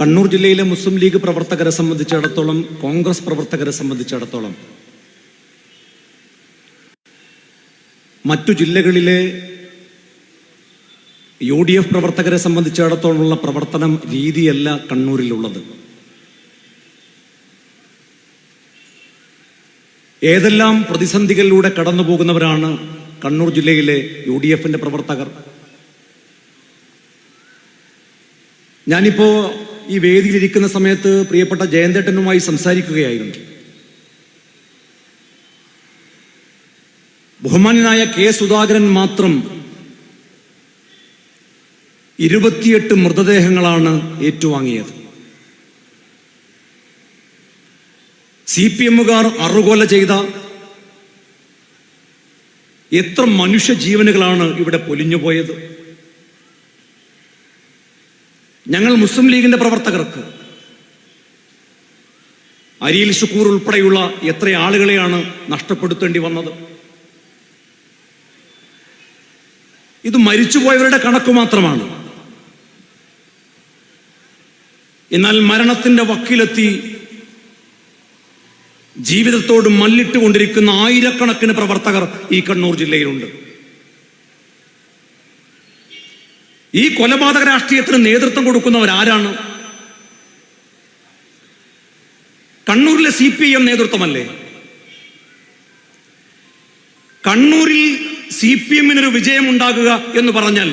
കണ്ണൂർ ജില്ലയിലെ മുസ്ലിം ലീഗ് പ്രവർത്തകരെ സംബന്ധിച്ചിടത്തോളം കോൺഗ്രസ് പ്രവർത്തകരെ സംബന്ധിച്ചിടത്തോളം മറ്റു ജില്ലകളിലെ യു ഡി എഫ് പ്രവർത്തകരെ സംബന്ധിച്ചിടത്തോളമുള്ള പ്രവർത്തനം രീതിയല്ല കണ്ണൂരിലുള്ളത്. ഏതെല്ലാം പ്രതിസന്ധികളിലൂടെ കടന്നു പോകുന്നവരാണ് കണ്ണൂർ ജില്ലയിലെ യു ഡി എഫിന്റെ പ്രവർത്തകർ? ഞാനിപ്പോ ഈ വേദിയിലിരിക്കുന്ന സമയത്ത് പ്രിയപ്പെട്ട ജയന്തേട്ടനുമായി സംസാരിക്കുകയായിരുന്നു. ബഹുമാനായ കെ സുധാകരൻ മാത്രം ഇരുപത്തിയെട്ട് മൃതദേഹങ്ങളാണ് ഏറ്റുവാങ്ങിയത്. സി പി എമ്മുകാർ അറുകൊല ചെയ്ത എത്ര മനുഷ്യ ജീവനുകളാണ് ഇവിടെ പൊലിഞ്ഞുപോയത്. ഞങ്ങൾ മുസ്ലിം ലീഗിന്റെ പ്രവർത്തകർക്ക് അരിയിൽ ഷുക്കൂർ ഉൾപ്പെടെയുള്ള എത്ര ആളുകളെയാണ് നഷ്ടപ്പെടുത്തേണ്ടി വന്നത്? ഇത് മരിച്ചുപോയവരുടെ കണക്ക് മാത്രമാണ്. എന്നാൽ മരണത്തിന്റെ വക്കിലെത്തി ജീവിതത്തോട് മല്ലിട്ടുകൊണ്ടിരിക്കുന്ന ആയിരക്കണക്കിന് പ്രവർത്തകർ ഈ കണ്ണൂർ ജില്ലയിലുണ്ട്. ഈ കൊലപാതക രാഷ്ട്രീയത്തിന് നേതൃത്വം കൊടുക്കുന്നവർ ആരാണ്? കണ്ണൂരിലെ സി പി എം നേതൃത്വമല്ലേ? കണ്ണൂരിൽ സി പി എമ്മിനൊരു വിജയം ഉണ്ടാകുക എന്ന് പറഞ്ഞാൽ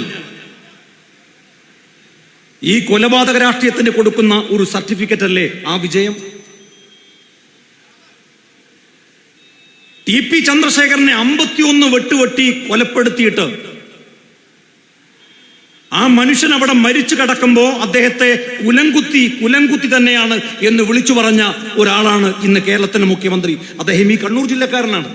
ഈ കൊലപാതക രാഷ്ട്രീയത്തിന് കൊടുക്കുന്ന ഒരു സർട്ടിഫിക്കറ്റ് അല്ലേ ആ വിജയം? ടി പി ചന്ദ്രശേഖരനെ അമ്പത്തിയൊന്ന് വെട്ടുവെട്ടി കൊലപ്പെടുത്തിയിട്ട് ആ മനുഷ്യൻ അവിടെ മരിച്ചു കിടക്കുമ്പോൾ അദ്ദേഹത്തെ കുലംകുത്തി കുലംകുത്തി തന്നെയാണ് എന്ന് വിളിച്ചു പറഞ്ഞ ഒരാളാണ് ഇന്ന് കേരളത്തിന്റെ മുഖ്യമന്ത്രി. അദ്ദേഹം ഈ കണ്ണൂർ ജില്ലക്കാരനാണ്.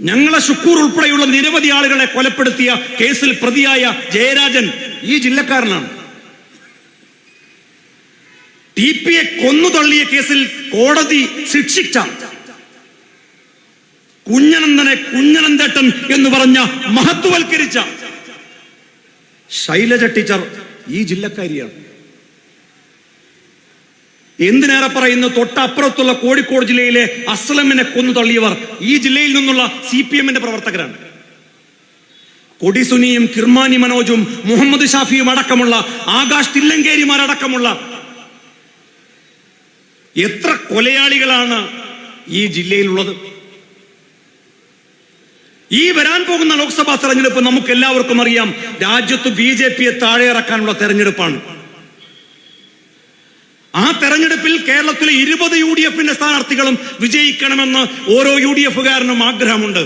ഞങ്ങളെ ഷുക്കൂർ ഉൾപ്പെടെയുള്ള നിരവധി ആളുകളെ കൊലപ്പെടുത്തിയ കേസിൽ പ്രതിയായ ജയരാജൻ ഈ ജില്ലക്കാരനാണ്. ടി പിയെ കൊന്നു തള്ളിയ കേസിൽ കോടതി ശിക്ഷിച്ച കുഞ്ഞനന്ദനെ കുഞ്ഞനന്തേട്ടൻ എന്ന് പറഞ്ഞ മഹത്വവൽക്കരിച്ച ശൈലജ ടീച്ചർ ഈ ജില്ലക്കാരിയാണ്. എന്തിനേറെ പറയുന്നു? തൊട്ടപ്പുറത്തുള്ള കോഴിക്കോട് ജില്ലയിലെ അസ്ലമിനെ കൊന്നു തള്ളിയവർ ഈ ജില്ലയിൽ നിന്നുള്ള സി പി എമ്മിന്റെ പ്രവർത്തകരാണ്. കൊടിസുനിയും കിർമാനി മനോജും മുഹമ്മദ് ഷാഫിയും അടക്കമുള്ള ആകാശ് തില്ലങ്കേരിമാരടക്കമുള്ള എത്ര കൊലയാളികളാണ് ഈ ജില്ലയിലുള്ളത്? ഈ വരാൻ പോകുന്ന ലോക്സഭാ തെരഞ്ഞെടുപ്പ് നമുക്ക് എല്ലാവർക്കും അറിയാം. രാജ്യത്ത് ബി ജെ പിയെ താഴെ ഇറക്കാനുള്ള തെരഞ്ഞെടുപ്പാണ്. ആ തെരഞ്ഞെടുപ്പിൽ കേരളത്തിലെ ഇരുപത് യു ഡി എഫിന്റെ സ്ഥാനാർത്ഥികളും വിജയിക്കണമെന്ന് ഓരോ യു ഡി എഫുകാരനും ആഗ്രഹമുണ്ട്.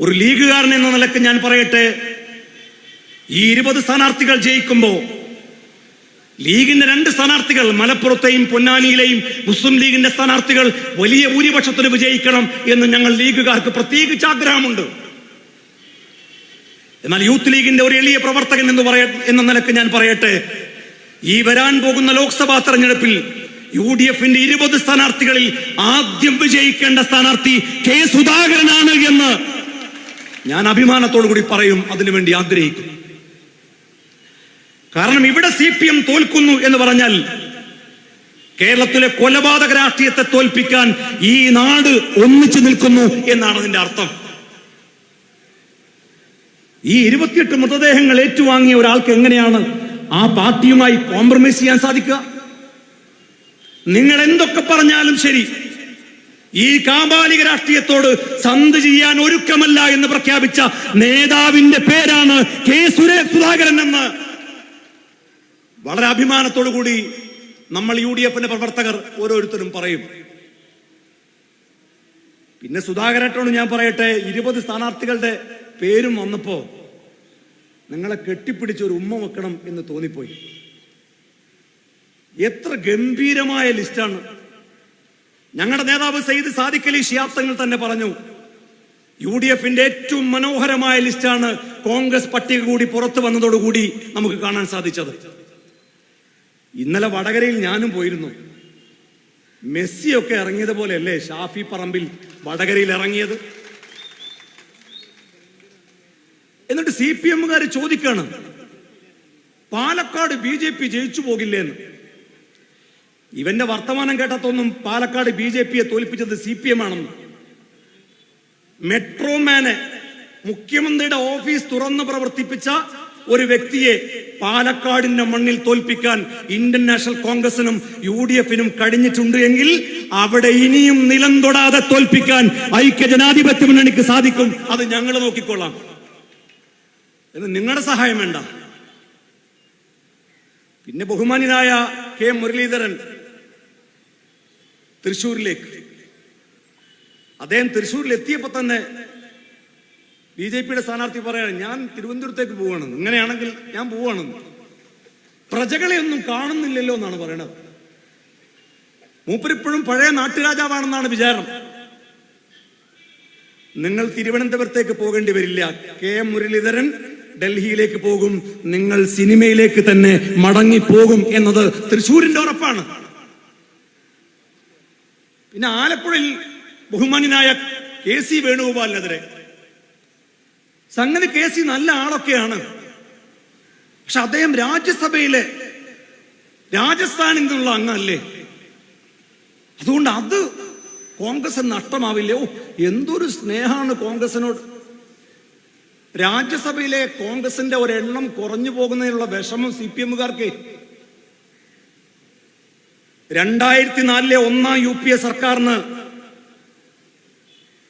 ഒരു ലീഗുകാരൻ എന്ന നിലയ്ക്ക് ഞാൻ പറയട്ടെ ഈ ഇരുപത് സ്ഥാനാർത്ഥികൾ ജയിക്കുമ്പോ ലീഗിന്റെ രണ്ട് സ്ഥാനാർത്ഥികൾ മലപ്പുറത്തെയും പൊന്നാനിയിലെയും മുസ്ലിം ലീഗിന്റെ സ്ഥാനാർത്ഥികൾ വലിയ ഭൂരിപക്ഷത്തിന് വിജയിക്കണം എന്ന് ഞങ്ങൾ ലീഗുകാർക്ക് പ്രത്യേകിച്ച് ആഗ്രഹമുണ്ട്. എന്നാൽ യൂത്ത് ലീഗിന്റെ ഒരു എളിയ പ്രവർത്തകൻ എന്ന് പറയ എന്ന നിലയ്ക്ക് ഞാൻ പറയട്ടെ. ഈ വരാൻ പോകുന്ന ലോക്സഭാ തെരഞ്ഞെടുപ്പിൽ യു ഡി എഫിന്റെ ഇരുപത് സ്ഥാനാർത്ഥികളിൽ ആദ്യം വിജയിക്കേണ്ട സ്ഥാനാർത്ഥി കെ സുധാകരനാണ് എന്ന് ഞാൻ അഭിമാനത്തോടു കൂടി പറയും. അതിനുവേണ്ടി ആഗ്രഹിക്കും കാരണം ഇവിടെ സി പി എം തോൽക്കുന്നു എന്ന് പറഞ്ഞാൽ കേരളത്തിലെ കൊലപാതക രാഷ്ട്രീയത്തെ തോൽപ്പിക്കാൻ ഈ നാട് ഒന്നിച്ചു നിൽക്കുന്നു എന്നാണ് അതിന്റെ അർത്ഥം. ഈ ഇരുപത്തിയെട്ട് മൃതദേഹങ്ങൾ ഏറ്റുവാങ്ങിയ ഒരാൾക്ക് എങ്ങനെയാണ് ആ പാർട്ടിയുമായി കോംപ്രമൈസ് ചെയ്യാൻ സാധിക്കുക? നിങ്ങൾ എന്തൊക്കെ പറഞ്ഞാലും ശരി. ഈ കാബാലിക രാഷ്ട്രീയത്തോട് സന്ധി ചെയ്യാൻ ഒരുക്കമല്ല എന്ന് പ്രഖ്യാപിച്ച നേതാവിന്റെ പേരാണ് കെ സുരേഷ് സുധാകരൻ എന്ന്. വളരെ അഭിമാനത്തോടു കൂടി നമ്മൾ യു ഡി എഫിന്റെ പ്രവർത്തകർ ഓരോരുത്തരും പറയും. പിന്നെ സുധാകരനോട് ഞാൻ പറയട്ടെ ഇരുപത് സ്ഥാനാർത്ഥികളുടെ പേരും വന്നപ്പോ നിങ്ങളെ കെട്ടിപ്പിടിച്ച് ഒരു ഉമ്മ വെക്കണം എന്ന് തോന്നിപ്പോയി. എത്ര ഗംഭീരമായ ലിസ്റ്റാണ്. ഞങ്ങളുടെ നേതാവ് സയ്യിദ് സാദിഖ് അലി ഷിയാബ്തങ്ങൾ തന്നെ പറഞ്ഞു യു ഡി എഫിന്റെ ഏറ്റവും മനോഹരമായ ലിസ്റ്റാണ് കോൺഗ്രസ് പട്ടിക കൂടി പുറത്തു വന്നതോടുകൂടി നമുക്ക് കാണാൻ സാധിച്ചത്. ഇന്നലെ വടകരയിൽ ഞാനും പോയിരുന്നു. മെസ്സിയൊക്കെ ഇറങ്ങിയത് പോലെയല്ലേ ഷാഫി പറമ്പിൽ വടകരയിൽ ഇറങ്ങിയത്? എന്നിട്ട് സി പി എമ്മുകാർ ചോദിക്കാണ് പാലക്കാട് ബി ജെ പി ജയിച്ചു പോകില്ലേന്ന്. ഇവന്റെ വർത്തമാനം കേട്ടത്തൊന്നും പാലക്കാട് ബി ജെ പിയെ തോൽപ്പിച്ചത് സി പി എം ആണെന്ന് മെട്രോമാനെ മുഖ്യമന്ത്രിയുടെ ഓഫീസ് തുറന്നു പ്രവർത്തിപ്പിച്ച ഒരു വ്യക്തിയെ പാലക്കാടിന്റെ മണ്ണിൽ തോൽപ്പിക്കാൻ ഇന്ത്യൻ നാഷണൽ കോൺഗ്രസിനും യു ഡി എഫിനും കഴിഞ്ഞിട്ടുണ്ട് എങ്കിൽ അവിടെ ഇനിയും നിലം തൊടാതെ തോൽപ്പിക്കാൻ ഐക്യ ജനാധിപത്യ മുന്നണിക്ക് സാധിക്കും. അത് ഞങ്ങൾ നോക്കിക്കൊള്ളാം. നിങ്ങളുടെ സഹായം വേണ്ട. പിന്നെ ബഹുമാനിതായ കെ മുരളീധരൻ തൃശൂരിലേക്ക് അദ്ദേഹം തൃശ്ശൂരിൽ എത്തിയപ്പോ തന്നെ ബി ജെ പിയുടെ സ്ഥാനാർത്ഥി പറയാണ് ഞാൻ തിരുവനന്തപുരത്തേക്ക് പോവാണെന്ന്. ഇങ്ങനെയാണെങ്കിൽ ഞാൻ പോവാണെന്ന്. പ്രജകളെ ഒന്നും കാണുന്നില്ലല്ലോ എന്നാണ് പറയണത്. മൂപ്പരിപ്പോഴും പഴയ നാട്ടുരാജാവാണെന്നാണ് വിചാരം. നിങ്ങൾ തിരുവനന്തപുരത്തേക്ക് പോകേണ്ടി വരില്ല. കെ എം മുരളീധരൻ ഡൽഹിയിലേക്ക് പോകും. നിങ്ങൾ സിനിമയിലേക്ക് തന്നെ മടങ്ങിപ്പോകും എന്നത് തൃശ്ശൂരിന്റെ ഉറപ്പാണ്. പിന്നെ ആലപ്പുഴയിൽ ബഹുമാന്യനായ കെ സി വേണുഗോപാലിനെതിരെ സംഗതി കെ സി നല്ല ആളൊക്കെയാണ്. പക്ഷെ അദ്ദേഹം രാജ്യസഭയിലെ രാജസ്ഥാനിൽ നിന്നുള്ള അംഗമല്ലേ? അതുകൊണ്ട് അത് കോൺഗ്രസ് നഷ്ടമാവില്ലേ? ഓ എന്തൊരു സ്നേഹമാണ് കോൺഗ്രസിനോട്. രാജ്യസഭയിലെ കോൺഗ്രസിന്റെ ഒരെണ്ണം കുറഞ്ഞു പോകുന്നതിനുള്ള വിഷമം സി പി എമ്മുകാർക്ക്. രണ്ടായിരത്തി നാലിലെ ഒന്നാം യു പി എ സർക്കാരിന്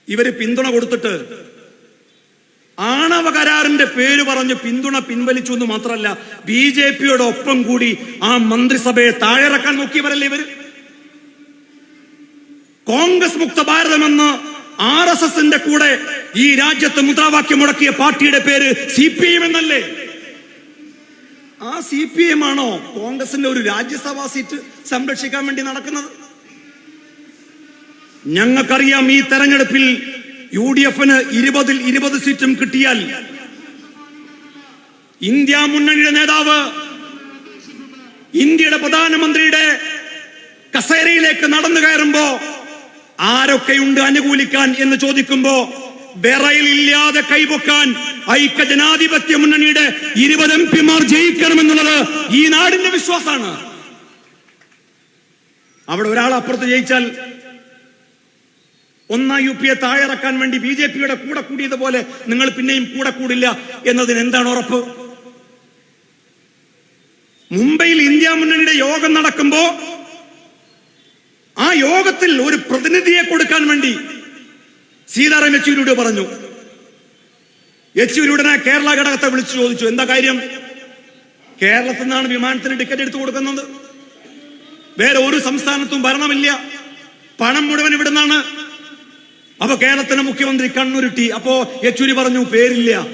ഇവർ പിന്തുണ കൊടുത്തിട്ട് ആണവ കരാറിന്റെ പേര് പറഞ്ഞ് പിന്തുണ പിൻവലിച്ചു എന്ന് മാത്രമല്ല ബി ജെ പിയുടെ ഒപ്പം കൂടി ആ മന്ത്രിസഭയെ താഴെറക്കാൻ നോക്കിയവരല്ലേ ഇവർ? കോൺഗ്രസ് മുക്ത ഭാരതമെന്ന് ആർ എസ് എസിന്റെ കൂടെ ഈ രാജ്യത്ത് മുദ്രാവാക്യം മുടക്കിയ പാർട്ടിയുടെ പേര് സി പി എം എന്നല്ലേ? ആ സി പി എം ആണോ കോൺഗ്രസിന്റെ ഒരു രാജ്യസഭാ സീറ്റ് സംരക്ഷിക്കാൻ വേണ്ടി നടക്കുന്നത്? ഞങ്ങൾക്കറിയാം ഈ തെരഞ്ഞെടുപ്പിൽ യു ഡി എഫിന് ഇരുപതിൽ ഇരുപത് സീറ്റും കിട്ടിയാൽ ഇന്ത്യ മുന്നണിയുടെ നേതാവ് ഇന്ത്യയുടെ പ്രധാനമന്ത്രിയുടെ കസേരയിലേക്ക് നടന്നു കയറുമ്പോ ആരൊക്കെയുണ്ട് അനുകൂലിക്കാൻ എന്ന് ചോദിക്കുമ്പോ വിറയിലില്ലാതെ കൈപൊക്കാൻ ഐക്യ ജനാധിപത്യ മുന്നണിയുടെ ഇരുപത് എം പിമാർ ജയിക്കണമെന്നുള്ളത് ഈ നാടിന്റെ വിശ്വാസമാണ്. അവിടെ ഒരാൾ അപ്പുറത്ത് ജയിച്ചാൽ ഒന്നാം യു പി എ താഴെറക്കാൻ വേണ്ടി ബി ജെ പിയുടെ കൂടെ കൂടിയതുപോലെ നിങ്ങൾ പിന്നെയും കൂടെ കൂടില്ല എന്നതിന് എന്താണ് ഉറപ്പ്? മുംബൈയിൽ ഇന്ത്യ മുന്നണിയുടെ യോഗം നടക്കുമ്പോ ആ യോഗത്തിൽ ഒരു പ്രതിനിധിയെ കൊടുക്കാൻ വേണ്ടി സീതാറാം യെച്ചൂരിയോട് പറഞ്ഞു. യെച്ചൂരിയുടെ കേരള ഘടകത്തെ വിളിച്ചു ചോദിച്ചു എന്താ കാര്യം? കേരളത്തിൽ നിന്നാണ് വിമാനത്തിന് ടിക്കറ്റ് എടുത്തു കൊടുക്കുന്നത്. വേറെ ഒരു സംസ്ഥാനത്തും ഭരണമില്ല. പണം മുഴുവൻ ഇവിടുന്നാണ് അപ്പൊ കേരളത്തിന്റെ മുഖ്യമന്ത്രി കണ്ണുരുട്ടി. അപ്പോ യെച്ചൂരി പറഞ്ഞു പേരില്ല.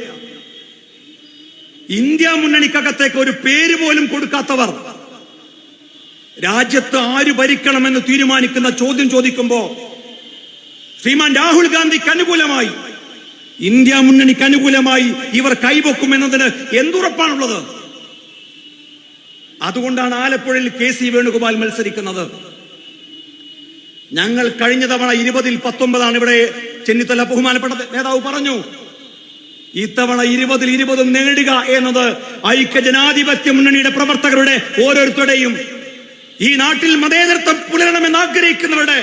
ഇന്ത്യ മുന്നണിക്കകത്തേക്ക് ഒരു പേര് പോലും കൊടുക്കാത്തവർ രാജ്യത്ത് ആര് ഭരിക്കണമെന്ന് തീരുമാനിക്കുന്ന ചോദ്യം ചോദിക്കുമ്പോ ശ്രീമാൻ രാഹുൽ ഗാന്ധിക്ക് അനുകൂലമായി ഇന്ത്യ മുന്നണിക്ക് അനുകൂലമായി ഇവർ കൈവെക്കുമെന്നതിന് എന്തുറപ്പാണുള്ളത്? അതുകൊണ്ടാണ് ആലപ്പുഴയിൽ കെ സി വേണുഗോപാൽ മത്സരിക്കുന്നത്. ഞങ്ങൾ കഴിഞ്ഞ തവണ ഇരുപതിൽ പത്തൊമ്പതാണ് ഇവിടെ ചെന്നിത്തല ബഹുമാനപ്പെട്ട നേതാവ് പറഞ്ഞു ഇത്തവണ ഇരുപതിൽ ഇരുപതും നേടുക എന്നത് ഐക്യ ജനാധിപത്യ മുന്നണിയുടെ പ്രവർത്തകരുടെ ഓരോരുത്തരുടെയും ഈ നാട്ടിൽ മതേതരത്വം പുലരണമെന്ന് ആഗ്രഹിക്കുന്നവരുടെ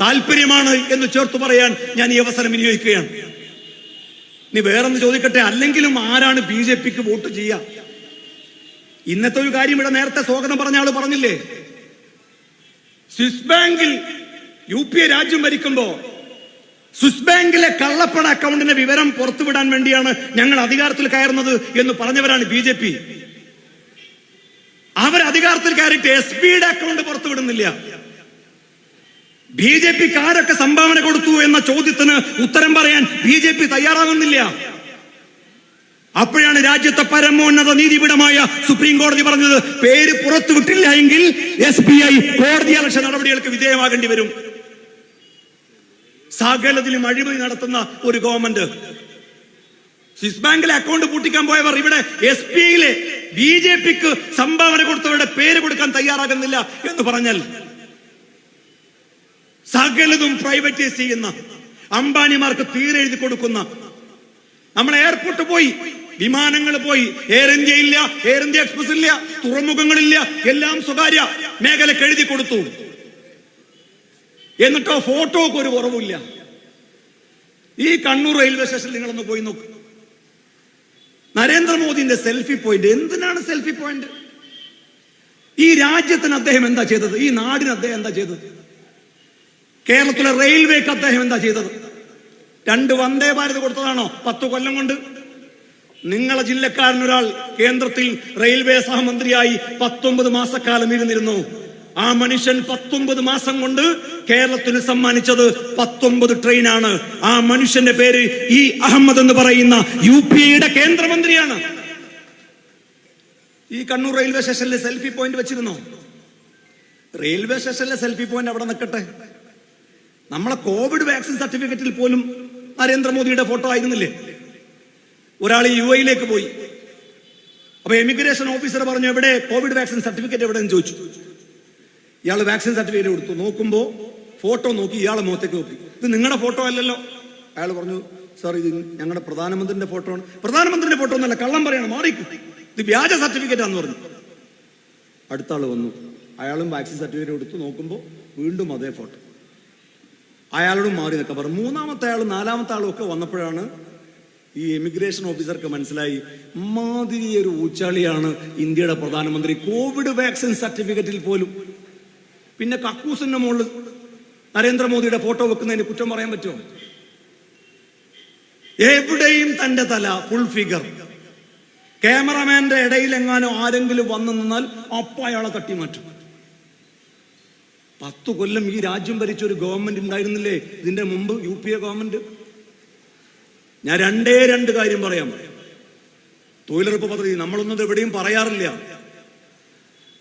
താല്പര്യമാണ് എന്ന് ചേർത്ത് പറയാൻ ഞാൻ ഈ അവസരം വിനിയോഗിക്കുകയാണ്. നീ വേറൊന്ന് ചോദിക്കട്ടെ അല്ലെങ്കിലും ആരാണ് ബി ജെ പിക്ക് വോട്ട് ചെയ്യുക? ഇന്നത്തെ ഒരു കാര്യം ഇവിടെ നേരത്തെ സ്വാഗതം പറഞ്ഞ ആൾ പറഞ്ഞില്ലേ? സ്വിസ് ബാങ്കിൽ യു പി എ രാജ്യം ഭരിക്കുമ്പോ സ്വിസ് ബാങ്കിലെ കള്ളപ്പണ അക്കൗണ്ടിന്റെ വിവരം പുറത്തുവിടാൻ വേണ്ടിയാണ് ഞങ്ങൾ അധികാരത്തിൽ കയറുന്നത് എന്ന് പറഞ്ഞവരാണ് ബി ജെ പി. അവർ അധികാരത്തിൽ കയറിയിട്ട് എസ് പിയുടെ അക്കൗണ്ട് പുറത്തുവിടുന്നില്ല. ബി ജെ പിക്ക് ആരൊക്കെ സംഭാവന കൊടുത്തു എന്ന ചോദ്യത്തിന് ഉത്തരം പറയാൻ ബി ജെ പി തയ്യാറാകുന്നില്ല. അപ്പോഴാണ് രാജ്യത്തെ പരമോന്നത നീതിപീഠമായ സുപ്രീം കോടതി പറഞ്ഞത് പേര് പുറത്തുവിട്ടില്ല എങ്കിൽ എസ് ബി ഐ കോടതി അലക്ഷ്യ നടപടികൾക്ക് വിധേയമാകേണ്ടി വരും. സകലത്തിലും അഴിമതി നടത്തുന്ന ഒരു ഗവൺമെന്റ്. സ്വിസ് ബാങ്കിലെ അക്കൗണ്ട് പൂട്ടിക്കാൻ പോയവർ ഇവിടെ എസ് പി ഐയിലെ ബി ജെ പിക്ക് സംഭാവന കൊടുത്തവരുടെ പേര് കൊടുക്കാൻ തയ്യാറാകുന്നില്ല എന്ന് പറഞ്ഞാൽ സകലതും പ്രൈവറ്റൈസ് ചെയ്യുന്ന അംബാനിമാർക്ക് തീരെഴുതി കൊടുക്കുന്ന നമ്മൾ എയർപോർട്ട് പോയി വിമാനങ്ങൾ പോയി എയർ ഇന്ത്യ ഇല്ല എയർ ഇന്ത്യ എക്സ്പ്രസ് ഇല്ല തുറമുഖങ്ങളില്ല എല്ലാം സ്വകാര്യ മേഖലക്ക് എഴുതി കൊടുത്തു. എന്നിട്ടോ ഫോട്ടോക്ക് ഒരു കുറവില്ല ഈ കണ്ണൂർ റെയിൽവേ സ്റ്റേഷനിൽ നിങ്ങളൊന്ന് പോയി നോക്ക്. നരേന്ദ്രമോദിന്റെ സെൽഫി പോയിന്റ് എന്തിനാണ് സെൽഫി പോയിന്റ് ഈ രാജ്യത്തിന് അദ്ദേഹം എന്താ ചെയ്തത്? ഈ നാടിന് അദ്ദേഹം എന്താ ചെയ്തത്? കേരളത്തിലെ റെയിൽവേക്ക് അദ്ദേഹം എന്താ ചെയ്തത്? രണ്ട് വന്ദേ ഭാരത് കൊടുത്തതാണോ? പത്ത് കൊല്ലം കൊണ്ട്? നിങ്ങളെ ജില്ലക്കാരനൊരാൾ കേന്ദ്രത്തിൽ റെയിൽവേ സഹമന്ത്രിയായി പത്തൊമ്പത് മാസക്കാലം ഇരുന്നിരുന്നു. ആ മനുഷ്യൻ പത്തൊമ്പത് മാസം കൊണ്ട് കേരളത്തിന് സമ്മാനിച്ചത് പത്തൊമ്പത് ട്രെയിനാണ്. ആ മനുഷ്യന്റെ പേര് ഇ അഹമ്മദ് എന്ന് പറയുന്ന യു പി എയുടെ കേന്ദ്രമന്ത്രിയാണ്. ഈ കണ്ണൂർ റെയിൽവേ സ്റ്റേഷനിലെ സെൽഫി പോയിന്റ് വെച്ചിരുന്നോ? റെയിൽവേ സ്റ്റേഷനിലെ സെൽഫി പോയിന്റ് അവിടെ നിൽക്കട്ടെ നമ്മളെ കോവിഡ് വാക്സിൻ സർട്ടിഫിക്കറ്റിൽ പോലും നരേന്ദ്രമോദിയുടെ ഫോട്ടോ ആയിരുന്നില്ലേ? ഒരാൾ യു എയിലേക്ക് പോയി. അപ്പൊ എമിഗ്രേഷൻ ഓഫീസർ പറഞ്ഞു എവിടെ? കോവിഡ് വാക്സിൻ സർട്ടിഫിക്കറ്റ് എവിടെ എന്ന് ചോദിച്ചു. ഇയാൾ വാക്സിൻ സർട്ടിഫിക്കറ്റ് കൊടുത്തു. നോക്കുമ്പോൾ ഫോട്ടോ നോക്കി ഇയാളെ മുഖത്തേക്ക് നോക്കി. ഇത് നിങ്ങളുടെ ഫോട്ടോ അല്ലല്ലോ. അയാൾ പറഞ്ഞു സാർ ഇത് ഞങ്ങളുടെ പ്രധാനമന്ത്രിന്റെ ഫോട്ടോ ആണ്. പ്രധാനമന്ത്രിന്റെ ഫോട്ടോ ഒന്നല്ല കള്ളം പറയണം മാറിക്കും. ഇത് വ്യാജ സർട്ടിഫിക്കറ്റ് ആണെന്ന് പറഞ്ഞു. അടുത്ത ആൾ വന്നു. അയാളും വാക്സിൻ സർട്ടിഫിക്കറ്റ് കൊടുത്തു. നോക്കുമ്പോൾ വീണ്ടും അതേ ഫോട്ടോ അയാളോടും മാറി നിൽക്കാൻ പറഞ്ഞു. മൂന്നാമത്തെ ആൾ നാലാമത്തെ ആളും ഒക്കെ വന്നപ്പോഴാണ് ഈ എമിഗ്രേഷൻ ഓഫീസർക്ക് മനസ്സിലായി. മാതിരി ഒരു ഊച്ചാളിയാണ് ഇന്ത്യയുടെ പ്രധാനമന്ത്രി. കോവിഡ് വാക്സിൻ സർട്ടിഫിക്കറ്റിൽ പോലും. പിന്നെ കക്കൂസിന്റെ മുകളിൽ നരേന്ദ്രമോദിയുടെ ഫോട്ടോ വെക്കുന്നതിന് കുറ്റം പറയാൻ പറ്റുമോ? എവിടെയും തന്റെ തല ഫുൾ ഫിഗർ ക്യാമറമാന്റെ ഇടയിൽ എങ്ങാനും ആരെങ്കിലും വന്നു നിന്നാൽ അപ്പ അയാളെ തട്ടി മാറ്റും പത്തു കൊല്ലം ഈ രാജ്യം ഭരിച്ച ഒരു ഗവൺമെന്റ് ഉണ്ടായിരുന്നില്ലേ? ഇതിന്റെ മുമ്പ് യു പി എ ഗവൺമെന്റ് ഞാൻ രണ്ടേ രണ്ട് കാര്യം പറയാം. തൊഴിലുറപ്പ് പദ്ധതി നമ്മളൊന്നും എവിടെയും പറയാറില്ല.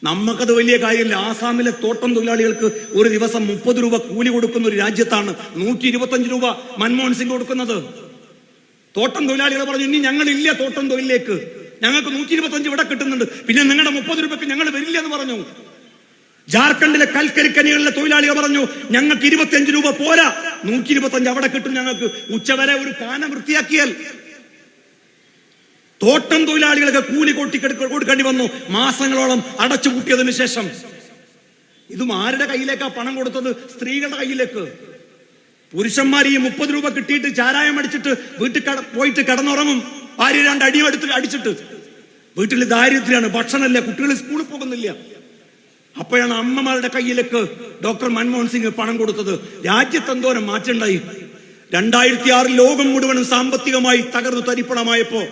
നമുക്കത് വലിയ കാര്യമില്ല ആസാമിലെ തോട്ടം തൊഴിലാളികൾക്ക് ഒരു ദിവസം മുപ്പത് രൂപ കൂലി കൊടുക്കുന്ന ഒരു രാജ്യത്താണ് നൂറ്റി ഇരുപത്തഞ്ച് രൂപ മൻമോഹൻ സിംഗ് കൊടുക്കുന്നത്. തോട്ടം തൊഴിലാളികൾ പറഞ്ഞു ഇനി ഞങ്ങളില്ല തോട്ടം തൊഴിലിലേക്ക്. ഞങ്ങൾക്ക് നൂറ്റി ഇരുപത്തഞ്ച് ഇവിടെ കിട്ടുന്നുണ്ട്. പിന്നെ നിങ്ങളുടെ മുപ്പത് രൂപയ്ക്ക് ഞങ്ങൾ വരില്ല എന്ന് പറഞ്ഞു. ജാർഖണ്ഡിലെ കൽക്കരിക്കനികളിലെ തൊഴിലാളികൾ പറഞ്ഞു ഞങ്ങൾക്ക് ഇരുപത്തിയഞ്ച് രൂപ പോരാ. നൂറ്റി ഇരുപത്തഞ്ച് അവിടെ കിട്ടും ഞങ്ങൾക്ക്. ഉച്ചവരെ ഒരു കാന വൃത്തിയാക്കിയാൽ. തോട്ടം തൊഴിലാളികൾക്ക് കൂലി കൊട്ടി കൊടുക്കേണ്ടി വന്നു. മാസങ്ങളോളം അടച്ചു കൂട്ടിയതിനു ശേഷം. ഇതും ആരുടെ കയ്യിലേക്കാ പണം കൊടുത്തത്? സ്ത്രീകളുടെ കയ്യിലേക്ക്. പുരുഷന്മാർ ഈ മുപ്പത് രൂപ കിട്ടിയിട്ട് ചാരായം അടിച്ചിട്ട് വീട്ടിൽ പോയിട്ട് കിടന്നുറങ്ങും. ഭാര്യ രണ്ട് അടിയും എടുത്ത് അടിച്ചിട്ട്. വീട്ടിൽ ദാരിദ്ര്യമാണ്. ഭക്ഷണമില്ല. കുട്ടികൾ സ്കൂളിൽ പോകുന്നില്ല. അപ്പോഴാണ് അമ്മമാരുടെ കയ്യിലേക്ക് ഡോക്ടർ മൻമോഹൻ സിംഗ് പണം കൊടുത്തത്. രാജ്യത്ത് എന്തോരം മാറ്റമുണ്ടായി? രണ്ടായിരത്തി ആറിൽ ലോകം മുഴുവനും സാമ്പത്തികമായി തകർന്നു തരിപ്പണമായപ്പോ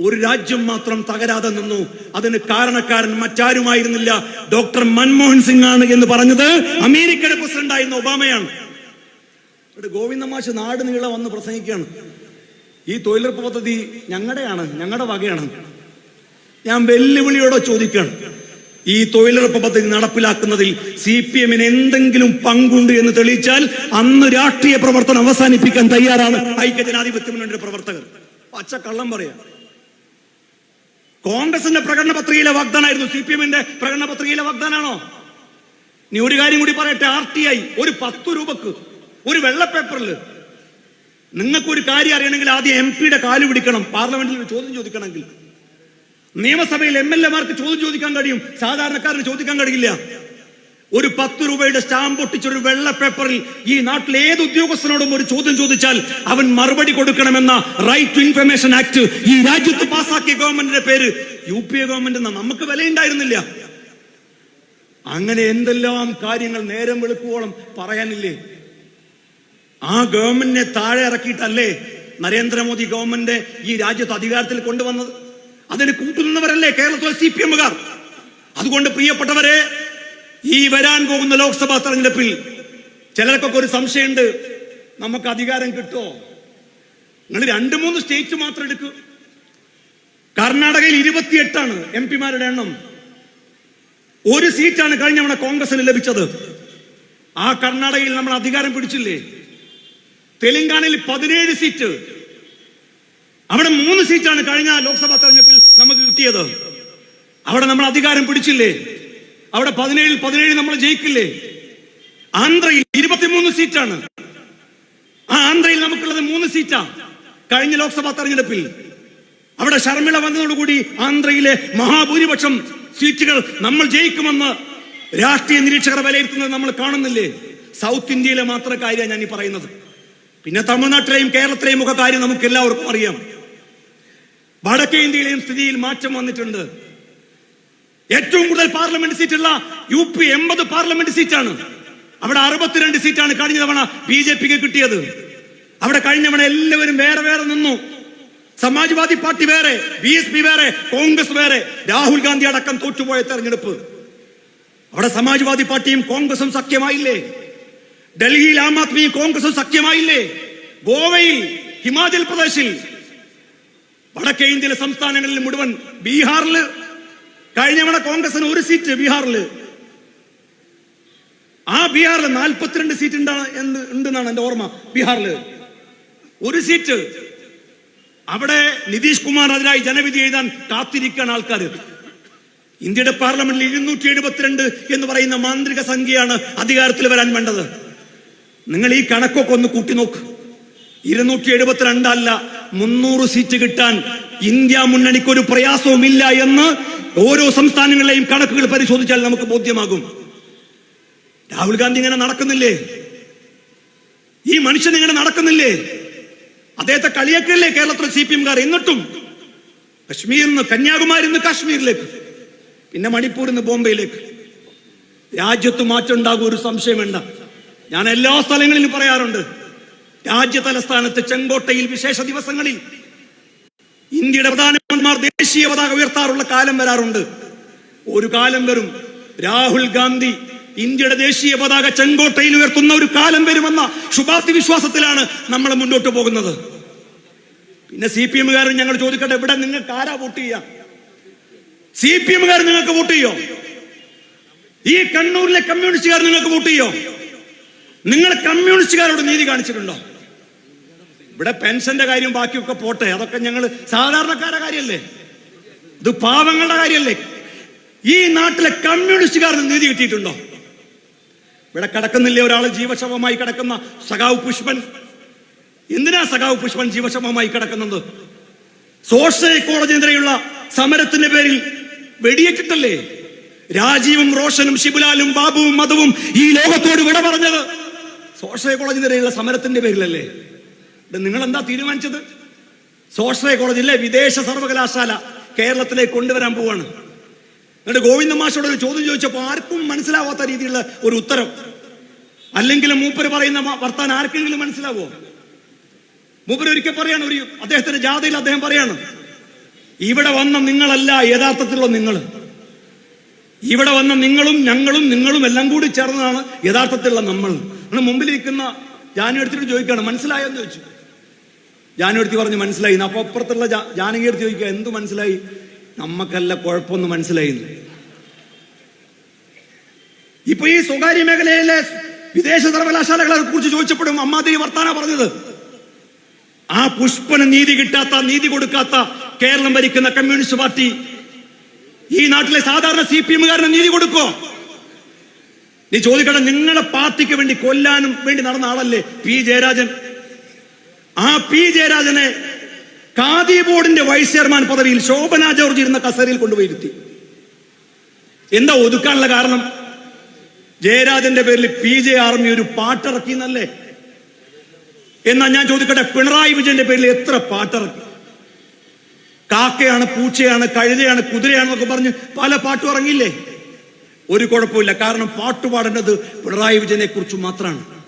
ഒരു രാജ്യം മാത്രം തകരാതെ നിന്നു. അതിന് കാരണക്കാരൻ മറ്റാരുമായിരുന്നില്ല. ഡോക്ടർ മൻമോഹൻ സിംഗ് ആണ് എന്ന് പറഞ്ഞത് അമേരിക്കയുടെ പ്രസിഡന്റ് ആയിരുന്ന ഒബാമയാണ്. ഗോവിന്ദമാഷ് ഗോവിന്ദ മാഷ് നാട് നീളെ വന്ന് പ്രസംഗിക്കുകയാണ്. ഈ തൊഴിലുറപ്പ് പദ്ധതി ഞങ്ങളുടെയാണ് ഞങ്ങളുടെ വകയാണ്. ഞാൻ വെല്ലുവിളിയോടെ ചോദിക്കുകയാണ്. ഈ തൊഴിലുറപ്പ് പദ്ധതി നടപ്പിലാക്കുന്നതിൽ സി പി എമ്മിന് എന്തെങ്കിലും പങ്കുണ്ട് എന്ന് തെളിയിച്ചാൽ അന്ന് രാഷ്ട്രീയ പ്രവർത്തനം അവസാനിപ്പിക്കാൻ തയ്യാറാണ്. ഐക്യജനാധിപത്യ മുന്നണിയുടെ പ്രവർത്തകർ. പച്ച കള്ളം പറയാ. കോൺഗ്രസിന്റെ പ്രകടന പത്രികയിലെ വാഗ്ദാനായിരുന്നു. സി പി എമ്മിന്റെ പ്രകടന പത്രികയിലെ വാഗ്ദാനാണോ? ഇനി ഒരു കാര്യം കൂടി പറയട്ടെ. ആർ ടി ഐ ഒരു പത്ത് രൂപക്ക് ഒരു വെള്ള പേപ്പറിൽ നിങ്ങൾക്ക് ഒരു കാര്യം അറിയണമെങ്കിൽ ആദ്യം എം പിയുടെ കാൽ പിടിക്കണം. പാർലമെന്റിൽ ചോദ്യം ചോദിക്കണമെങ്കിൽ നിയമസഭയിൽ എം എൽ എമാർക്ക് ചോദ്യം ചോദിക്കാൻ കഴിയും. സാധാരണക്കാരന് ചോദിക്കാൻ കഴിയില്ല. ഒരു പത്ത് രൂപയുടെ സ്റ്റാമ്പ് ഒട്ടിച്ചൊരു വെള്ള പേപ്പറിൽ ഈ നാട്ടിലെ ഏത് ഉദ്യോഗസ്ഥനോടും ഒരു ചോദ്യം ചോദിച്ചാൽ അവൻ മറുപടി കൊടുക്കണമെന്ന റൈറ്റ് ടു ഇൻഫർമേഷൻ ആക്ട് ഈ രാജ്യത്ത് പാസാക്കിയ ഗവൺമെന്റിന്റെ പേര് യു പി എ ഗവൺമെന്റ് നമുക്ക് വിലയുണ്ടായിരുന്നില്ല. അങ്ങനെ എന്തെല്ലാം കാര്യങ്ങൾ നേരം വെളുക്കുവോളം പറയാനില്ലേ? ആ ഗവൺമെന്റിനെ താഴെ ഇറക്കിയിട്ടല്ലേ നരേന്ദ്രമോദി ഗവൺമെന്റ് ഈ രാജ്യത്ത് അധികാരത്തിൽ കൊണ്ടുവന്നത്? അതിന് കൂട്ടുനിന്നവരല്ലേ കേരളത്തിലെ സി പി എമ്മുകാർ? അതുകൊണ്ട് പ്രിയപ്പെട്ടവരെ ഈ വരാൻ പോകുന്ന ലോക്സഭാ തെരഞ്ഞെടുപ്പിൽ ചിലർക്കൊക്കെ ഒരു സംശയമുണ്ട്. നമുക്ക് അധികാരം കിട്ടുമോ? നിങ്ങൾ രണ്ട് മൂന്ന് സ്റ്റേറ്റ് മാത്രം എടുക്കൂ. കർണാടകയിൽ ഇരുപത്തിയെട്ടാണ് എം പിമാരുടെ എണ്ണം. ഒരു സീറ്റാണ് കഴിഞ്ഞ നമ്മുടെ കോൺഗ്രസിന് ലഭിച്ചത്. ആ കർണാടകയിൽ നമ്മൾ അധികാരം പിടിച്ചില്ലേ? തെലങ്കാനയിൽ പതിനേഴ് സീറ്റ്. അവിടെ മൂന്ന് സീറ്റാണ് കഴിഞ്ഞ ലോക്സഭാ കിട്ടിയത്. അവിടെ നമ്മൾ അധികാരം പിടിച്ചില്ലേ? അവിടെ പതിനേഴിൽ പതിനേഴ് നമ്മൾ ജയിക്കില്ലേ? ആന്ധ്രയിൽ ഇരുപത്തിമൂന്ന് സീറ്റാണ്. ആ ആന്ധ്രയിൽ നമുക്കുള്ളത് മൂന്ന് സീറ്റാ. കഴിഞ്ഞ ലോക്സഭാ തെരഞ്ഞെടുപ്പിൽ. അവിടെ ശർമ്മിള വന്നതോടുകൂടി ആന്ധ്രയിലെ മഹാഭൂരിപക്ഷം സീറ്റുകൾ നമ്മൾ ജയിക്കുമെന്ന് രാഷ്ട്രീയ നിരീക്ഷകർ വിലയിരുത്തുന്നത് നമ്മൾ കാണുന്നില്ലേ? സൗത്ത് ഇന്ത്യയിലെ മാത്രം കാര്യമാണ് ഞാൻ ഈ പറയുന്നത്. പിന്നെ തമിഴ്നാട്ടിലെയും കേരളത്തിലെയും ഒക്കെ കാര്യം നമുക്ക് എല്ലാവർക്കും അറിയാം. വടക്കേ ഇന്ത്യയിലെയും സ്ഥിതിയിൽ മാറ്റം വന്നിട്ടുണ്ട്. ഏറ്റവും കൂടുതൽ പാർലമെന്റ് സീറ്റുള്ള യു പി എൺപത് പാർലമെന്റ് സീറ്റാണ്. അവിടെ അറുപത്തിരണ്ട് സീറ്റാണ് കഴിഞ്ഞ തവണ ബി ജെ പിക്ക് കിട്ടിയത്. അവിടെ കഴിഞ്ഞ തവണ എല്ലാവരും വേറെ വേറെ നിന്നു. സമാജ്വാദി പാർട്ടി വേറെ ബി എസ് പി വേറെ കോൺഗ്രസ് വേറെ. രാഹുൽ ഗാന്ധി അടക്കം തോറ്റുപോയ തെരഞ്ഞെടുപ്പ്. അവിടെ സമാജ്വാദി പാർട്ടിയും കോൺഗ്രസും സഖ്യമായില്ലേ? ഡൽഹിയിൽ ആം ആദ്മിയും കോൺഗ്രസും സഖ്യമായില്ലേ? ഗോവയിൽ ഹിമാചൽ പ്രദേശിൽ വടക്കേ ഇന്ത്യയിലെ സംസ്ഥാനങ്ങളിൽ മുഴുവൻ ബീഹാറിൽ കഴിഞ്ഞ തവണ കോൺഗ്രസിന് ഒരു സീറ്റ് ബീഹാറിൽ. ആ ബീഹാറിൽ നാൽപ്പത്തിരണ്ട് സീറ്റ് ഉണ്ടാണ് ഉണ്ടെന്നാണ് എന്റെ ഓർമ്മ ബീഹാറിൽ. ഒരു സീറ്റ്. അവിടെ നിതീഷ് കുമാർ അതിനായി ജനവിധി എഴുതാൻ കാത്തിരിക്കുകയാണ് ആൾക്കാർ ഇന്ത്യയുടെ പാർലമെന്റിൽ ഇരുന്നൂറ്റി എഴുപത്തിരണ്ട് എന്ന് പറയുന്ന മാന്ത്രിക സംഖ്യയാണ് അധികാരത്തിൽ വരാൻ വേണ്ടത്. നിങ്ങൾ ഈ കണക്കൊക്കെ ഒന്ന് കൂട്ടി നോക്ക്. ഇരുന്നൂറ്റി എഴുപത്തിരണ്ടല്ല മുന്നൂറ് സീറ്റ് കിട്ടാൻ ഇന്ത്യ മുന്നണിക്ക് ഒരു പ്രയാസവുമില്ല എന്ന് ഓരോ സംസ്ഥാനങ്ങളെയും കണക്കുകൾ പരിശോധിച്ചാൽ നമുക്ക് ബോധ്യമാകും. രാഹുൽ ഗാന്ധി ഇങ്ങനെ നടക്കുന്നില്ലേ? ഈ മനുഷ്യൻ ഇങ്ങനെ നടക്കുന്നില്ലേ? അദ്ദേഹത്തെ കളിയാക്കല്ലേ കേരളത്തിലെ സി പി എംകാർ എന്നിട്ടും? കശ്മീരിൽ നിന്ന് കന്യാകുമാരി നിന്ന് കാശ്മീരിലേക്ക് പിന്നെ മണിപ്പൂരിൽ നിന്ന് ബോംബെയിലേക്ക്. രാജ്യത്ത് മാറ്റം ഉണ്ടാകും ഒരു സംശയം വേണ്ട. ഞാൻ എല്ലാ സ്ഥലങ്ങളിലും പറയാറുണ്ട് രാജ്യ തലസ്ഥാനത്ത് ചെങ്കോട്ടയിൽ വിശേഷ ദിവസങ്ങളിൽ ഇന്ത്യയുടെ പ്രധാനമന്ത്രിമാർ ദേശീയ പതാക ഉയർത്താറുള്ള കാലം വരാറുണ്ട്. ഒരു കാലം വരും രാഹുൽ ഗാന്ധി ഇന്ത്യയുടെ ദേശീയ പതാക ചെങ്കോട്ടയിൽ ഉയർത്തുന്ന ഒരു കാലം വരുമെന്ന ശുഭാപ്തി വിശ്വാസത്തിലാണ് നമ്മൾ മുന്നോട്ട് പോകുന്നത്. പിന്നെ സി പി എമ്മുകാരൻ ഞങ്ങൾ ചോദിക്കട്ടെ ഇവിടെ നിങ്ങൾക്ക് ആരാ വോട്ട് ചെയ്യാം? സി പി എമ്മുകാർ നിങ്ങൾക്ക് വോട്ട് ചെയ്യോ? ഈ കണ്ണൂരിലെ കമ്മ്യൂണിസ്റ്റുകാർ നിങ്ങൾക്ക് വോട്ട് ചെയ്യോ? നിങ്ങൾ കമ്മ്യൂണിസ്റ്റുകാരോട് നീതി കാണിച്ചിട്ടുണ്ടോ? ഇവിടെ പെൻഷന്റെ കാര്യം ബാക്കിയൊക്കെ പോട്ടെ. അതൊക്കെ ഞങ്ങൾ സാധാരണക്കാരുടെ കാര്യമല്ലേ ഇത് പാവങ്ങളുടെ കാര്യമല്ലേ ഈ നാട്ടിലെ കമ്മ്യൂണിസ്റ്റുകാരന് നീതി കിട്ടിയിട്ടുണ്ടോ? ഇവിടെ കിടക്കുന്നില്ലേ ഒരാൾ ജീവശവമായി കിടക്കുന്ന സഖാവ് പുഷ്പൻ? എന്തിനാ സഖാവ് പുഷ്പൻ ജീവശവമായി കിടക്കുന്നത്? സോഷ്യൽ കോളേജിനെതിരെയുള്ള സമരത്തിന്റെ പേരിൽ വെടിയേറ്റിട്ടല്ലേ? രാജീവും റോഷനും ശിബുലാലും ബാബുവും മധുവും ഈ ലോകത്തോട് വിട പറഞ്ഞത് സോഷ്യൽ കോളേജിനെതിരെയുള്ള സമരത്തിന്റെ പേരിലല്ലേ? നിങ്ങൾ എന്താ തീരുമാനിച്ചത്? സോഷ്യൽ കോളേജിലെ വിദേശ സർവകലാശാല കേരളത്തിലേക്ക് കൊണ്ടുവരാൻ പോവാണ്. എന്നിട്ട് ഗോവിന്ദ മാഷോട് ഒരു ചോദ്യം ചോദിച്ചപ്പോൾ ആർക്കും മനസ്സിലാവാത്ത രീതിയിലുള്ള ഒരു ഉത്തരം. അല്ലെങ്കിൽ മൂപ്പര് പറയുന്ന വർത്താൻ ആർക്കെങ്കിലും മനസ്സിലാവോ? മൂപ്പര് ഒരിക്കൽ പറയാണ് ഒരു അദ്ദേഹത്തിന്റെ ജാഥയിൽ അദ്ദേഹം പറയാണ് ഇവിടെ വന്ന നിങ്ങളല്ല യഥാർത്ഥത്തിലുള്ള നിങ്ങൾ. ഇവിടെ വന്ന നിങ്ങളും ഞങ്ങളും നിങ്ങളും എല്ലാം കൂടി ചേർന്നതാണ് യഥാർത്ഥത്തിലുള്ള നമ്മൾ. മുമ്പിലിരിക്കുന്ന ജാനു എടുത്തിട്ട് ചോദിക്കുകയാണ് മനസ്സിലായോ? എന്ന് ചോദിച്ചു. ജാനു പറഞ്ഞ് മനസ്സിലായി? അപ്പൊ അപ്പുറത്തുള്ള ജാ- ജാനകി എടുത്ത് ചോദിക്കുക എന്ത് മനസ്സിലായി? നമ്മക്കല്ല കുഴപ്പമൊന്ന് മനസ്സിലായി. ഇപ്പൊ ഈ സ്വകാര്യ മേഖലയിലെ വിദേശ സർവകലാശാലകളെ കുറിച്ച് ചോദിച്ചപ്പോഴും അമ്മാതിരി വർത്താന പറഞ്ഞത്. ആ പുഷ്പന് നീതി കിട്ടാത്ത നീതി കൊടുക്കാത്ത കേരളം ഭരിക്കുന്ന കമ്മ്യൂണിസ്റ്റ് പാർട്ടി ഈ നാട്ടിലെ സാധാരണ സി പി എമ്മുകാരന് നീതി കൊടുക്കോ? നീ ചോദിക്കണം നിങ്ങളെ പാർട്ടിക്ക് വേണ്ടി കൊല്ലാനും വേണ്ടി നടന്ന ആളല്ലേ പി ജയരാജൻ? ആ പി ജയരാജനെ ഖാദി ബോർഡിന്റെ വൈസ് ചെയർമാൻ പദവിയിൽ ശോഭന ജോർജ് ഇരുന്ന കസേരയിൽ കൊണ്ടുപോയിരുത്തി. എന്താ ഒതുക്കാനുള്ള കാരണം? ജയരാജന്റെ പേരിൽ പി ജെ ആർമി ഒരു പാട്ടിറക്കി എന്നല്ലേ എന്നാ ഞാൻ ചോദിക്കട്ടെ പിണറായി വിജയന്റെ പേരിൽ എത്ര പാട്ടിറക്കി? കാക്കയാണ് പൂച്ചയാണ് കഴുതയാണ് കുതിരയാണെന്നൊക്കെ പറഞ്ഞ് പല പാട്ടും ഇറങ്ങിയില്ലേ? ഒരു കുഴപ്പമില്ല കാരണം പാട്ടുപാടേണ്ടത് പിണറായി വിജയനെ കുറിച്ച് മാത്രമാണ്.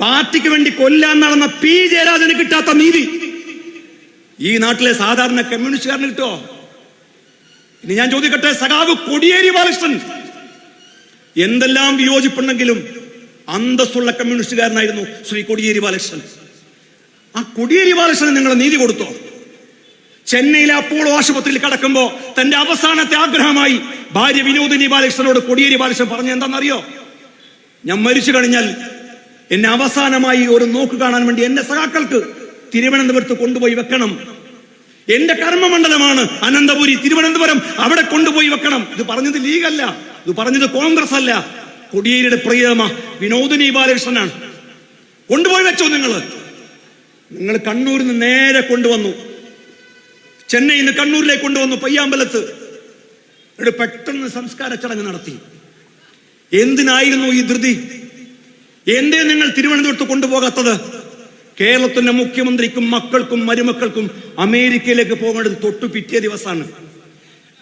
പാർട്ടിക്ക് വേണ്ടി കൊല്ലാൻ നടന്ന പി. ജയരാജന് കിട്ടാത്ത നീതി. ഈ നാട്ടിലെ സാധാരണ കമ്മ്യൂണിസ്റ്റുകാരന് കിട്ടോ ഇനി ഞാൻ ചോദിക്കട്ടെ സഖാവ് കൊടിയേരി ബാലകൃഷ്ണൻ. എന്തെല്ലാം വിയോജിപ്പുണ്ടെങ്കിലും അന്തസ്സുള്ള കമ്മ്യൂണിസ്റ്റുകാരനായിരുന്നു ശ്രീ കൊടിയേരി ബാലകൃഷ്ണൻ. ആ കൊടിയേരി ബാലകൃഷ്ണൻ നിങ്ങളെ നീതി കൊടുത്തോ? ചെന്നൈയിലെ അപ്പോളോ ആശുപത്രിയിൽ കിടക്കുമ്പോ തന്റെ അവസാനത്തെ ആഗ്രഹമായി ഭാര്യ വിനോദിനി ബാലകൃഷ്ണനോട് കൊടിയേരി ബാലകൃഷ്ണൻ പറഞ്ഞു എന്താണെന്നറിയോ? ഞാൻ മരിച്ചു കഴിഞ്ഞാൽ എന്നെ അവസാനമായി ഒരു നോക്ക് കാണാൻ വേണ്ടി എന്റെ സഹാക്കൾക്ക് തിരുവനന്തപുരത്ത് കൊണ്ടുപോയി വെക്കണം. എന്റെ കർമ്മമണ്ഡലമാണ് അനന്തപുരി തിരുവനന്തപുരം. അവിടെ കൊണ്ടുപോയി വെക്കണം. ഇത് പറഞ്ഞത് ലീഗല്ല. ഇത് പറഞ്ഞത് കോൺഗ്രസ് അല്ല കൊടിയേരിയുടെ പ്രിയതമ വിനോദിനി ബാലകൃഷ്ണനാണ്. കൊണ്ടുപോയി വെച്ചോ നിങ്ങൾ നിങ്ങൾ കണ്ണൂരിൽ നിന്ന് നേരെ കൊണ്ടുവന്നു. ചെന്നൈയിൽ നിന്ന് കണ്ണൂരിലേക്ക് കൊണ്ടുവന്നു പയ്യാമ്പലത്ത്. പെട്ടെന്ന് സംസ്കാര ചടങ്ങ് നടത്തി. എന്തിനായിരുന്നു ഈ ധൃതി? എന്തേ നിങ്ങൾ തിരുവനന്തപുരത്ത് കൊണ്ടുപോകാത്തത്? കേരളത്തിന്റെ മുഖ്യമന്ത്രിക്കും മക്കൾക്കും മരുമക്കൾക്കും അമേരിക്കയിലേക്ക് പോകേണ്ടത് തൊട്ടു പിറ്റേ ദിവസമാണ്.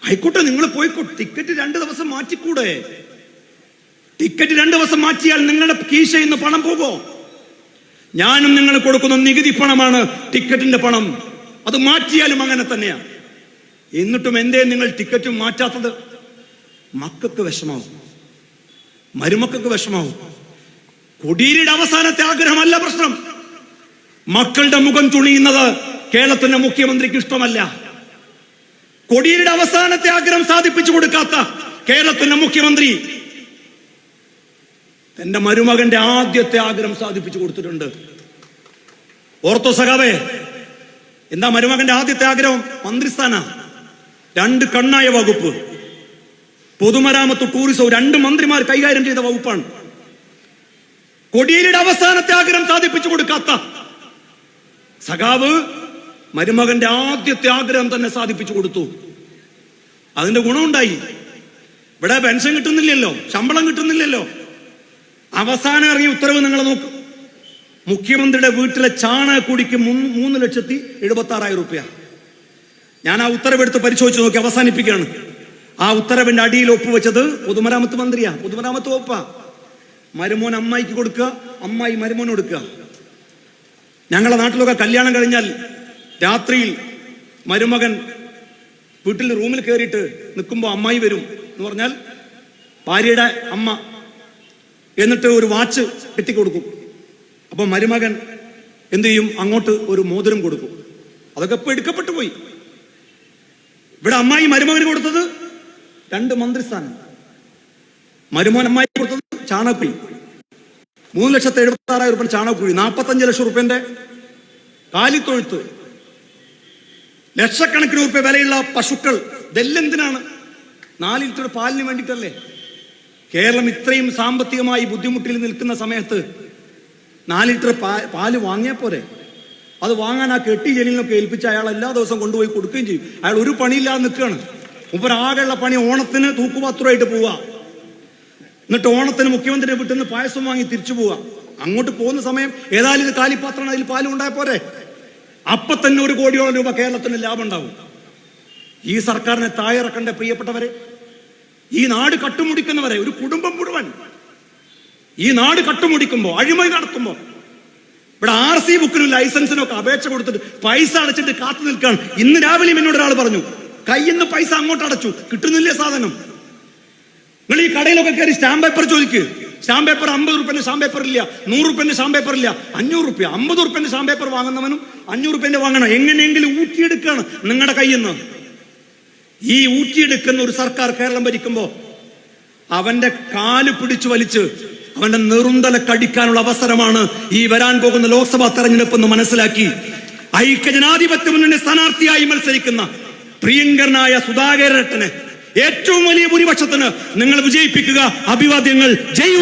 ആയിക്കോട്ടെ നിങ്ങൾ പോയിക്കോ. ടിക്കറ്റ് രണ്ട് ദിവസം മാറ്റിക്കൂടെ? ടിക്കറ്റ് രണ്ട് ദിവസം മാറ്റിയാൽ നിങ്ങളുടെ കീശയിൽ നിന്ന് പണം പോകോ ഞാനും നിങ്ങൾ കൊടുക്കുന്ന നികുതി പണമാണ് ടിക്കറ്റിന്റെ പണം. അത് മാറ്റിയാലും അങ്ങനെ തന്നെയാണ് എന്നിട്ടും എന്തേ നിങ്ങൾ ടിക്കറ്റും മാറ്റാത്തത്? മക്കൾക്ക് വിഷമാവും. മരുമക്കൾക്ക് വിഷമാവും. കൊടിയേരിയുടെ അവസാനത്തെ ആഗ്രഹമല്ല പ്രശ്നം. മക്കളുടെ മുഖം തുണിയുന്നത് കേരളത്തിന്റെ മുഖ്യമന്ത്രിക്ക് ഇഷ്ടമല്ല. കൊടിയേരിയുടെ അവസാനത്തെ ആഗ്രഹം സാധിപ്പിച്ചു കൊടുക്കാത്ത കേരളത്തിന്റെ മുഖ്യമന്ത്രി തന്റെ മരുമകന്റെ ആദ്യത്തെ ആഗ്രഹം സാധിപ്പിച്ചു കൊടുത്തിട്ടുണ്ട്. ഓർത്തോ സഖാവേ എന്താ മരുമകന്റെ ആദ്യത്തെ ആഗ്രഹം? മന്ത്രിസ്ഥാന. രണ്ട് കണ്ണായ വകുപ്പ്. പൊതുമരാമത്ത് ടൂറിസവും രണ്ട് മന്ത്രിമാർ കൈകാര്യം ചെയ്ത വകുപ്പാണ്. കൊടിയേരിയുടെ അവസാനത്തെ ആഗ്രഹം സാധിപ്പിച്ചു കൊടുക്കാത്ത സഖാവ് മരുമകന്റെ ആദ്യത്തെ ആഗ്രഹം തന്നെ സാധിപ്പിച്ചു കൊടുത്തു. അതിന്റെ ഗുണമുണ്ടായി. ഇവിടെ പെൻഷൻ കിട്ടുന്നില്ലല്ലോ ശമ്പളം കിട്ടുന്നില്ലല്ലോ. അവസാനം ഇറങ്ങിയ ഉത്തരവ് നിങ്ങൾ നോക്കും. മുഖ്യമന്ത്രിയുടെ വീട്ടിലെ ചാണകക്കുടിക്ക് മൂന്ന് ലക്ഷത്തി എഴുപത്തി ആറായിരം റുപ്യ. ഞാൻ ആ ഉത്തരവെടുത്ത് പരിശോധിച്ച് നോക്കി അവസാനിപ്പിക്കുകയാണ്. ആ ഉത്തരവിന്റെ അടിയിൽ ഒപ്പുവെച്ചത് പൊതുമരാമത്ത് മന്ത്രിയാ പൊതുമരാമത്ത് വകുപ്പാ. മരുമോൻ അമ്മായിക്ക് കൊടുക്കുക അമ്മായി മരുമോന് കൊടുക്കുക. ഞങ്ങളുടെ നാട്ടിലൊക്കെ കല്യാണം കഴിഞ്ഞാൽ രാത്രിയിൽ മരുമകൻ വീട്ടിൽ റൂമിൽ കയറിയിട്ട് നിൽക്കുമ്പോൾ അമ്മായി വരും എന്ന് പറഞ്ഞാൽ ഭാര്യയുടെ അമ്മ എന്നിട്ട് ഒരു വാച്ച് കെട്ടിക്കൊടുക്കും. അപ്പൊ മരുമകൻ എന്ത് ചെയ്യും? അങ്ങോട്ട് ഒരു മോതിരം കൊടുക്കും. അതൊക്കെ ഇപ്പൊ എടുക്കപ്പെട്ടു പോയി. ഇവിടെ അമ്മായി മരുമകന് കൊടുത്തത് രണ്ട് മന്ത്രിസ്ഥാനം. മരുമോൻ അമ്മായി കൊടുത്തത് ചാണകക്കുഴി മൂന്ന് ലക്ഷത്തി എഴുപത്തി ആറായിരം റുപ്യ ചാണകക്കുഴി നാൽപ്പത്തഞ്ച് ലക്ഷം റുപ്യന്റെ കാലിത്തൊഴുത്ത്. ലക്ഷക്കണക്കിന് റുപ്യ വിലയുള്ള പശുക്കൾ. ഇതെല്ലാം എന്തിനാണ് നാല് ലിറ്റർ പാലിന് വേണ്ടിയിട്ടല്ലേ? കേരളം ഇത്രയും സാമ്പത്തികമായി ബുദ്ധിമുട്ടിൽ നിൽക്കുന്ന സമയത്ത് നാല് ലിറ്റർ പാൽ വാങ്ങിയാൽ പോരെ? അത് വാങ്ങാൻ ആ കെട്ടി ജനലിനൊക്കെ ഏൽപ്പിച്ച് അയാൾ എല്ലാ ദിവസവും കൊണ്ടുപോയി കൊടുക്കുകയും ചെയ്യും. അയാൾ ഒരു പണിയില്ലാതെ നിൽക്കുകയാണ്. മുമ്പ് ആകെയുള്ള പണി ഓണത്തിന് തൂക്കുപാത്രമായിട്ട് പോവുക. എന്നിട്ട് ഓണത്തിന് മുഖ്യമന്ത്രിയെ വീട്ടിൽ നിന്ന് പായസം വാങ്ങി തിരിച്ചു പോവുക അങ്ങോട്ട് പോകുന്ന സമയം ഏതായാലും ഇത് കാലിപ്പാത്രമാണ് അതിൽ പാലും ഉണ്ടായ പോരെ. അപ്പൊ തന്നെ ഒരു കോടിയോളം രൂപ കേരളത്തിന് ലാഭം ഉണ്ടാവും. ഈ സർക്കാരിനെ തായിറക്കണ്ട പ്രിയപ്പെട്ടവരെ? ഈ നാട് കട്ടുമുടിക്കുന്നവരെ ഒരു കുടുംബം മുഴുവൻ. ഈ നാട് കട്ടുമുടിക്കുമ്പോൾ അഴിമതി നടത്തുമ്പോ ഇവിടെ ആർ സി ബുക്കിനും ലൈസൻസിനും ഒക്കെ അപേക്ഷ കൊടുത്തിട്ട് പൈസ അടച്ചിട്ട് കാത്തു നിൽക്കാൻ ഇന്ന് രാവിലെയും എന്നോട് ഒരാൾ പറഞ്ഞു കയ്യിൽ നിന്ന് പൈസ അങ്ങോട്ട് അടച്ചു കിട്ടുന്നില്ലേ സാധനം? നിങ്ങൾ ഈ കടയിലൊക്കെ കയറി സ്റ്റാമ്പ് പേപ്പർ ചോദിക്ക്. സ്റ്റാമ്പ് പേപ്പർ അമ്പത് റുപ്യന്റെ സ്റ്റാമ്പ് പേപ്പർ ഇല്ല. നൂറ് റുപ്യന്റെ സ്റ്റാമ്പ് പേപ്പർ ഇല്ല. അഞ്ഞൂറ് റുപ്യ. അമ്പത് റുപ്യന്റെ സ്റ്റാമ്പ് പേപ്പർ വാങ്ങുന്നവനും അഞ്ഞൂറ് റുപ്യന്റെ വാങ്ങണം. എങ്ങനെയെങ്കിലും ഊറ്റിയെടുക്കുകയാണ് നിങ്ങളുടെ കയ്യിൽ നിന്ന് ഈ ഊറ്റിയെടുക്കുന്ന ഒരു സർക്കാർ കേരളം ഭരിക്കുമ്പോ അവന്റെ കാൽ പിടിച്ചു വലിച്ച് അവന്റെ നെറുന്തല കടിക്കാനുള്ള അവസരമാണ് ഈ വരാൻ പോകുന്ന ലോക്സഭാ തെരഞ്ഞെടുപ്പ് എന്ന് മനസ്സിലാക്കി ഐക്യജനാധിപത്യ മുന്നണി സ്ഥാനാർത്ഥിയായി മത്സരിക്കുന്ന പ്രിയങ്കരനായ സുധാകരട്ടന് ഏറ്റവും വലിയ ഭൂരിപക്ഷത്തിന് നിങ്ങൾ വിജയിപ്പിക്കുക അഭിവാദ്യങ്ങൾ. ജയ്